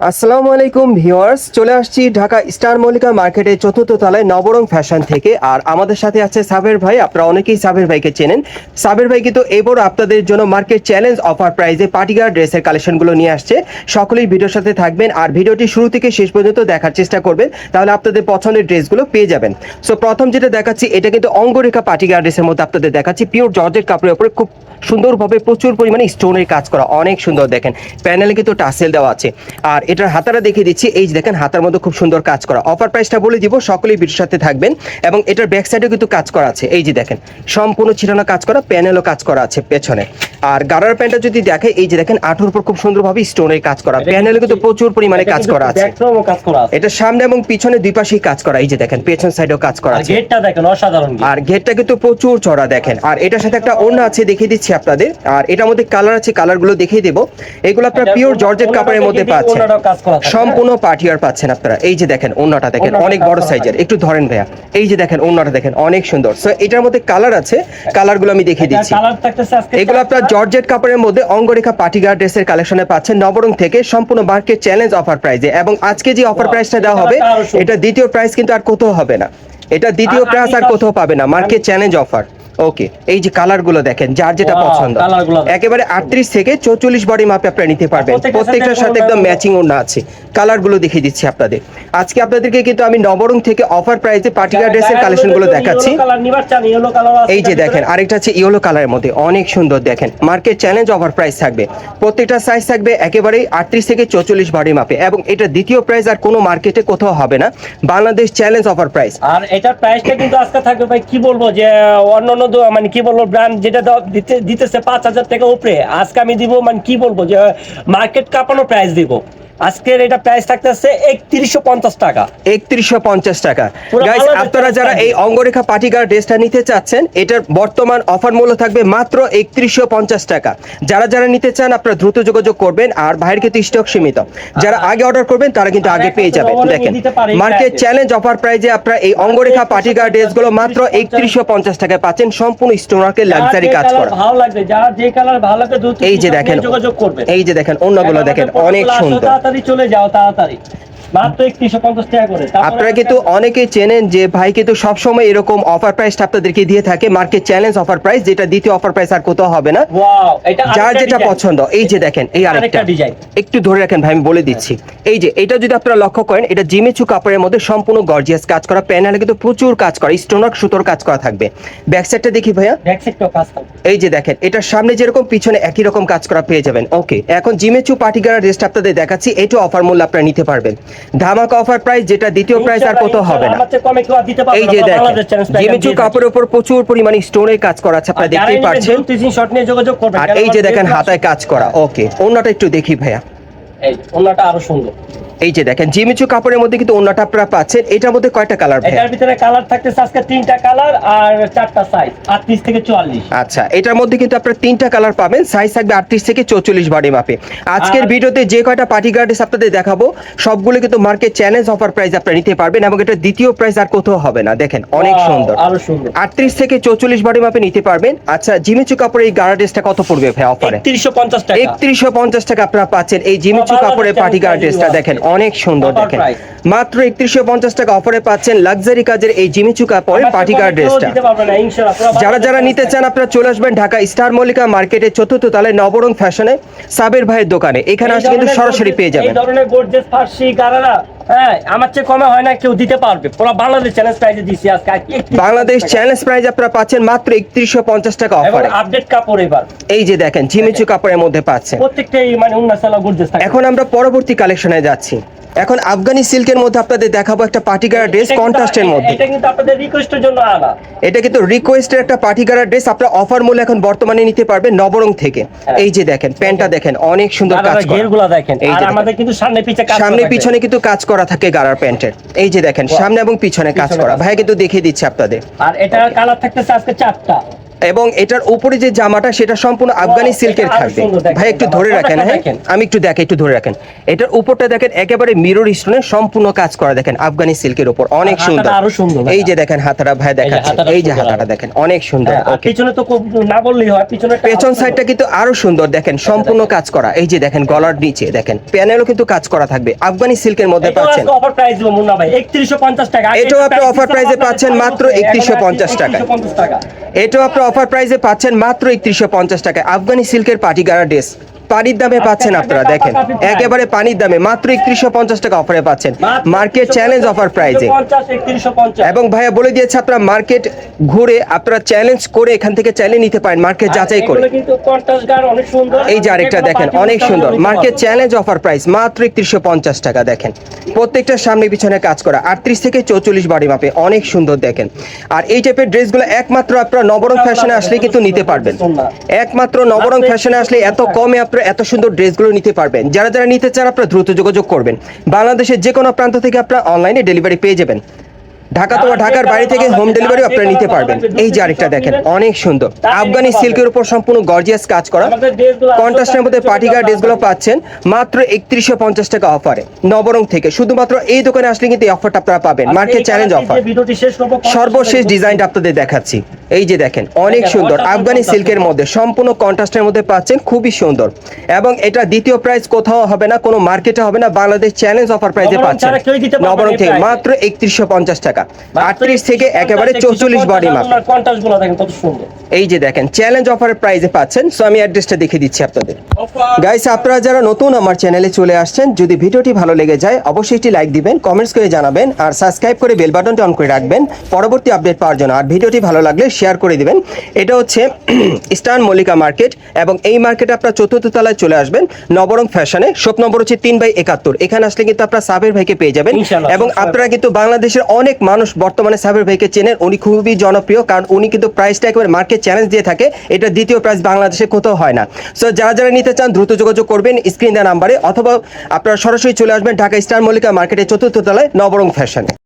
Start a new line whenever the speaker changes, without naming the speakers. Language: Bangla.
আসসালামু আলাইকুম ভিউয়ার্স, চলে আসছি ঢাকা স্টার মল্লিকা মার্কেটের চতুর্থ তলায় নবরং ফ্যাশন থেকে। আর আমাদের সাথে আছে সাবের ভাই, আপনারা অনেকেই সাবের ভাইকে চেনেন। সাবের ভাই কিন্তু এবারও আপনাদের জন্য মার্কেট চ্যালেঞ্জ অফার প্রাইজে পার্টিগার ড্রেসের কালেকশনগুলো নিয়ে আসছে। সকলেই ভিডিওর সাথে থাকবেন আর ভিডিওটি শুরু থেকে শেষ পর্যন্ত দেখার চেষ্টা করবেন, তাহলে আপনাদের পছন্দের ড্রেসগুলো পেয়ে যাবেন। সো প্রথম যেটা দেখাচ্ছি, এটা কিন্তু অঙ্গরেখা পার্টিগার ড্রেসের মধ্যে আপনাদের দেখাচ্ছি। পিওর জর্জেট কাপড়ের উপরে খুব সুন্দরভাবে প্রচুর পরিমাণে স্টোনের কাজ করা, অনেক সুন্দর দেখেন। প্যানেলে কিন্তু টাসেল দেওয়া আছে। আর এটার হাতারা দেখিয়ে দিচ্ছি। এই যে দেখেন, হাতার মধ্যে খুব সুন্দর কাজ করা। অফার প্রাইসটা বলে দিব, সকলেই ভিডিওর সাথে থাকবেন। এবং এটার ব্যাক সাইডেও কিন্তু কাজ করা আছে। এই যে দেখেন, সম্পূর্ণ ছিটানো কাজ করা প্যানেলও কাজ করা আছে পেছনে। আর গারার প্যান্টটা যদি দেখে এই যে দেখেন আঠুর উপর খুব সুন্দরভাবে স্টোনের কাজ করা। প্যানেলে কিন্তু প্রচুর পরিমাণে কাজ করা আছে। এটা সামনে এবং পিছনে দুই পাশেই কাজ করা এই যে দেখেন পেছন সাইডেও কাজ করা আছে।
গেটটা দেখেন অসাধারণ।
আর গেটটা কিন্তু প্রচুর চড়া দেখেন। আর এটার সাথে একটা ওড়না আছে দেখিয়ে দিচ্ছি আপনাদের। আর এটার মধ্যে কালার আছে কালারগুলো দেখিয়ে দেবো। এগুলো আপনারা পিওর জর্জেট কাপড়ের মধ্যে পাচ্ছেন। সম্পূর্ণ পাটিয়ার পাচ্ছেন আপনারা। এই যে দেখেন ওড়নাটা দেখেন অনেক বড় সাইজের একটু ধরেন ভাইয়া। এই যে দেখেন ওড়নাটা দেখেন অনেক সুন্দর। সো এটার মধ্যে কালার আছে কালারগুলো আমি দেখিয়ে দিচ্ছি।
কালার
এগুলো আপনার। জর্জেট কাপড়ের মধ্যে অঙ্গরেখা পাটিগার ড্রেসের কালেকশনে পাচ্ছেন নবরং থেকে সম্পূর্ণ মার্কেট চ্যালেঞ্জ অফার প্রাইজে। এবং আজকে যে অফার প্রাইসটা দেওয়া হবে। এটা দ্বিতীয় প্রাইস কিন্তু আর কোথাও হবে না। এটা দ্বিতীয় প্রাইস আর কোথাও পাবে না মার্কে চ্যালেঞ্জ অফার। ওকে এই যে কালারগুলো দেখেন যার যেটা পছন্দ। একেবারে আটত্রিশ থেকে চৌচল্লিশ বডি মাপে আপনারা নিতে পারবেন।
প্রত্যেকটার সাথে
একদম
ম্যাচিং
ম্যাচিং না আছে। কালারগুলো দেখিয়ে দিচ্ছি আপনাদের। আজকে আপনাদেরকে কিন্তু আমি নবরং থেকে অফার প্রাইসে পাটিগার ড্রেসের কালেকশনগুলো দেখাচ্ছি। এই যে দেখেন আরেকটা আছে ইয়েলো কালারের মধ্যে অনেক সুন্দর দেখেন। মার্কেট চ্যালেঞ্জ অফার প্রাইস থাকবে। প্রত্যেকটা সাইজ থাকবে একেবারে আটত্রিশ থেকে চৌচল্লিশ বডি মাপে এবং এটা দ্বিতীয় প্রাইস আর কোনো মার্কেটে কোথাও হবে না। বাংলাদেশ চ্যালেঞ্জ অফার প্রাইস
আর এটার প্রাইসটা কিন্তু আজকে থাকবে ভাই কি বলব যে অন্য অন্য মানে কি বলব ব্র্যান্ড যেটা দিতে দিতেছে পাঁচ হাজার টাকা উপরে আজকে আমি দিব মানে কি বলব যে মার্কেট কাঁপানো প্রাইস দিব। আজকের এটা প্রাইস থাকতেছে একত্রিশশো পঞ্চাশ টাকা।
একত্রিশশো পঞ্চাশ টাকা।
বাংলাদেশ
আপনারা যারা এই অঙ্গরেখা পাটিগার ড্রেসটা নিতে চাচ্ছেন এটার বর্তমান অফার মূল্য থাকবে মাত্র একত্রিশশো পঞ্চাশ টাকা। যারা যারা নিতে চান আপনারা দ্রুত যোগাযোগ করবেন আর ভাইয়ের কিন্তু স্টক সীমিত। যারা আগে অর্ডার করবেন তারা কিন্তু আগে পেয়ে যাবেন। দেখেন মার্কেট চ্যালেঞ্জ অফার প্রাইজে আপনারা এই অঙ্গরেখা পাটিগার ড্রেসগুলো মাত্র একত্রিশশো পঞ্চাশ। টাকায় পাচ্ছেন। সম্পূর্ণ স্টোনারকে লাক্সারি কাজ করা।
ভালো লাগবে যার যে কালার ভালো লাগবে
এই যে দেখেন এই যে দেখেন অন্যগুলো দেখেন অনেক সুন্দর।
তাড়াতাড়ি চলে যাও তাড়াতাড়ি
আপনারা কিন্তু অনেকেই চেনেন যে ভাই কিন্তু সবসময় এরকম অফার প্রাইসটা আপনাদেরকে দিয়ে থাকে মার্কেট চ্যালেঞ্জ অফার প্রাইস যেটা দ্বিতীয় অফার প্রাইস আর কোথাও হবে না। যার যেটা পছন্দ এই যে দেখেন এই আরেকটা একটু ধরে রাখেন ভাই আমি বলে দিচ্ছি। এই যে এটা যদি আপনারা লক্ষ্য করেন এটা জিমেচু কাপড়ের মধ্যে সম্পূর্ণ গর্জিয়াস কাজ করা প্যানেলে কিন্তু প্রচুর কাজ করা স্টোনক সুতোর কাজ করা থাকবে। ব্যাক সাইডটা দেখি ভাইয়া। এই যে দেখেন এটার সামনে যেরকম পিছনে একই রকম কাজ করা পেয়ে যাবেন। ওকে এখন জিমেচু পার্টিগার ড্রেসটা আপনাদের দেখাচ্ছি এটা অফার মূল্য আপনারা নিতে পারবেন। ধামাকা অফার প্রাইস যেটা দ্বিতীয় প্রাইস আর কত হবে না। এই যে দেখেন জিমেচু। কাপড়ের উপর প্রচুর পরিমাণে স্টোনের কাজ করা আছে আপনারা দেখতেই
পাচ্ছেন।
আর এই যে দেখেন হাতায় কাজ করা ওকে অন্যটা একটু দেখি ভাইয়া।
এই অন্যটা আরও সুন্দর।
এই যে দেখেন জিমিচু কাপড়ের মধ্যে কিন্তু অন্যটা আপনারা পাচ্ছেন। এটার মধ্যে কয়টা কালার ভাইয়া?
এটার ভিতরে কালার থাকতেছে আজকে তিনটা কালার আর চারটা সাইজ আটত্রিশ থেকে চুয়াল্লিশ।
আচ্ছা এটার মধ্যে কিন্তু আপনারা তিনটা কালার পাবেন। সাইজ থাকবে আটত্রিশ থেকে চৌচল্লিশ বডি মাপে আজকের ভিডিওতে যে কয়টা পার্টি গার্ডেস আপনাদের দেখাবো। সবগুলো কিন্তু মার্কেট চ্যালেঞ্জ অফার প্রাইস আপনারা নিতে পারবেন এবং এটা দ্বিতীয় প্রাইস আর কোথাও হবে না। দেখেন অনেক সুন্দর।
আরও সুন্দর।
আটত্রিশ থেকে চৌচল্লিশ বডি মাপে নিতে পারবেন। আচ্ছা জিমিচু কাপড়ের এই গার্ডেসটা কত পড়বে ভাই অফারে
একত্রিশশো পঞ্চাশ টাকা।
একত্রিশশো পঞ্চাশ টাকা আপনারা পাচ্ছেন। এই জিমিচু কাপড়ের পার্টি গার্ডেসটা দেখেন। অনেক সুন্দর দেখেন। মাত্র একত্রিশশো পঞ্চাশ টাকা অফারে পাচ্ছেন লাক্সারি কাজের এই জিমিচু কাপড়ের পার্টি
কার পুরো
যারা যারা নিতে চান আপনারা চলে আসবেন ঢাকা স্টার মল্লিকা মার্কেটের চতুর্থ তালে নবরং ফ্যাশনে সাবের ভাইয়ের দোকানে। এখানে আসলে কিন্তু সরাসরি পেয়ে যাবেন।
এই ধরনের গোর্জেস ফার্সি গারারা হ্যাঁ আমার চেয়ে কমে হয় না কেউ দিতে পারবে। পুরো বাংলাদেশ চ্যালেঞ্জ প্রাইজে দিছি আজকে আর কি 31
বাংলাদেশ চ্যালেঞ্জ প্রাইস আপনারা পাচ্ছেন মাত্র একত্রিশশো পঞ্চাশ টাকা অফারে
আপডেট কাপড় এবার।
এই যে দেখেন ঝিমিচু কাপড়ের মধ্যে পাচ্ছেন।
প্রত্যেকটাই মানে উন্নাসালা গোর্জেস থাকে।
এখন আমরা পরবর্তী কালেকশনে যাচ্ছি। এখন আফগানি সিল্কের মধ্যে আপনাদের দেখাবো একটা পার্টিকালার ড্রেস
এটা কিন্তু-
কন্ট্রাস্টের মধ্যে।
এটা কিন্তু আপনাদের রিকোয়েস্টের জন্য আনা।
এটা কিন্তু রিকোয়েস্টের একটা পার্টিকালার ড্রেস আপনারা অফার মূল্য এখন বর্তমানে নিতে পারবেন নবরং থেকে।
হ্যাঁ।
এই যে দেখেন প্যান্টটা দেখেন অনেক সুন্দর কাজ করা।
দেখেন। আর আমাদের কিন্তু সামনে পিছে কাজ
সামনে পিছনে কিন্তু কাজ করা থাকে গারার প্যান্টের। এই যে দেখেন সামনে এবং পিছনে কাজ করা। ভাই কিন্তু দেখিয়ে দিচ্ছে আপনাদের।
আর এটার কালার থাকতেছে আজকে চারটা।
এবং এটার উপরে যে জামাটা সেটা সম্পূর্ণ আফগানি সিল্কের থাকবে ভাই একটু ধরে রাখেন হ্যাঁ? আমি একটু দেখে একটু ধরে রাখেন। এটার উপরটা দেখেন একেবারে মিরর স্টোনের সম্পূর্ণ কাজ করা দেখেন আফগানি সিল্কের উপর। অনেক সুন্দর। এই যে দেখেন হাতাটা ভাই দেখাচ্ছে। এই যে হাতাটা দেখেন অনেক সুন্দর।
হ্যাঁ, পিছনে তো না বললেই হয় পিছনে
পেছন সাইডটা কিন্তু আরও সুন্দর দেখেন সম্পূর্ণ কাজ করা। এই যে দেখেন গলার নিচে দেখেন প্যানেলও কিন্তু কাজ করা থাকবে। আফগানি সিল্কের মধ্যে পাচ্ছেন।
অফার প্রাইস দিব মুন্না ভাই 3150 টাকা।
এটাও আপনি অফার
আপনার
পাচ্ছেন মাত্র
বছরে, এখন
3150 টাকায়।
3150 টাকা।
এটাও আপনি অফার প্রাইসে পাচ্ছেন মাত্র একত্রিশশো পঞ্চাশ টাকায় আফগানি সিল্কের পার্টি গাড়া ড্রেস। পানির দামে পাচ্ছেন আপনারা দেখেন। একেবারে পানির দামে মাত্র একত্রিশশো পঞ্চাশ টাকা অফারে পাচ্ছেন। মার্কেট চ্যালেঞ্জ অফার প্রাইজে এবং ভাইয়া বলে দিয়েছে আপনারা মার্কেট ঘুরে আপনারা চ্যালেঞ্জ করে এখান থেকে চাইলে নিতে পারেন মার্কেট যাচাই করে। এই যে আরেকটা দেখেন অনেক সুন্দর। মার্কেট চ্যালেঞ্জ অফার প্রাইস মাত্র একত্রিশশো পঞ্চাশ টাকা দেখেন। প্রত্যেকটার সামনে পিছনে কাজ করা আটত্রিশ থেকে চৌচল্লিশ বাড়ি মাপে অনেক সুন্দর দেখেন। আর এই টাইপের ড্রেসগুলো একমাত্র আপনারা নবরং ফ্যাশনে আসলে কিন্তু নিতে পারবেন। একমাত্র নবরং ফ্যাশনে আসলে এত কমে আপনারা এত সুন্দর ড্রেসগুলো নিতে পারবেন। যারা যারা নিতে চান আপনারা দ্রুত যোগাযোগ করবেন। বাংলাদেশের যে কোনো প্রান্ত থেকে আপনারা অনলাইনে ডেলিভারি পেয়ে যাবেন। ঢাকা তো ঢাকার বাড়ি থেকে হোম ডেলিভারি আপনারা নিতে পারবেন। এই যে আরেকটা দেখেন অনেক সুন্দর। আফগানি সিল্কের উপর সম্পূর্ণ গর্জিয়াস কাজ করা। কন্ট্রাস্টের মধ্যে পার্টিকার ড্রেসগুলো পাচ্ছেন মাত্র একত্রিশশো পঞ্চাশ টাকা অফারে নবরং থেকে। শুধুমাত্র এই দোকানে আসলে কিন্তু এই অফারটা আপনারা পাবেন। মার্কেট চ্যালেঞ্জ অফার সর্বশেষ ডিজাইনটা আপনাদের দেখাচ্ছি। এই যে দেখেন অনেক সুন্দর। আফগানি সিল্কের মধ্যে সম্পূর্ণ কন্ট্রাস্টের মধ্যে পাচ্ছেন খুবই সুন্দর। এবং এটা দ্বিতীয় প্রাইস কোথাও হবে না কোনো মার্কেটে হবে না বাংলাদেশ চ্যালেঞ্জ অফার প্রাইসে পাচ্ছেন। নবরং থেকে মাত্র একত্রিশশো পঞ্চাশ টাকা। আটত্রিশ থেকে একেবারে চৌচল্লিশ বডি মাপ এই যে দেখেন চ্যালেঞ্জ অফারের প্রাইসে পাচ্ছেন সো আমি অ্যাড্রেসটা দেখিয়ে দিচ্ছি আপনাদের। গাইস আপনারা যারা নতুন আমার চ্যানেলে চলে আসছেন যদি ভিডিওটি ভালো লেগে যায় অবশ্যই একটি লাইক দিবেন কমেন্টস করে জানাবেন আর সাবস্ক্রাইব করে বেল বাটনটি অন করে রাখবেন। পরবর্তী আপডেট পাওয়ার জন্য আর ভিডিওটি ভালো লাগলে শেয়ার করে দিবেন। এটা হচ্ছে ইস্টার্ন মল্লিকা মার্কেট এবং এই মার্কেটে আপনারা চতুর্থ তলায় চলে আসবেন নবরং ফ্যাশনে শপ নম্বর হচ্ছে তিন বাই একাত্তর। এখানে আসলে কিন্তু আপনারা সাবের ভাইকে পেয়ে যাবেন এবং আপনারা কিন্তু বাংলাদেশের অনেক মানুষ বর্তমানে সাবের ভাইকে চেনেন, উনি খুবই জনপ্রিয়, কারণ উনি কিন্তু প্রাইসটা একেবারে মার্কেট চ্যালেঞ্জ দিয়ে থাকে, এটা দ্বিতীয় প্রাইস বাংলাদেশে কোথাও হয় না। সো যারা যারা নিতে চান, দ্রুত যোগাযোগ করবেন স্ক্রিন দেওয়া নাম্বারে অথবা আপনারা সরাসরি চলে আসবেন ঢাকা স্টার মল্লিকা মার্কেটের চতুর্থ তলায় নবরং ফ্যাশনে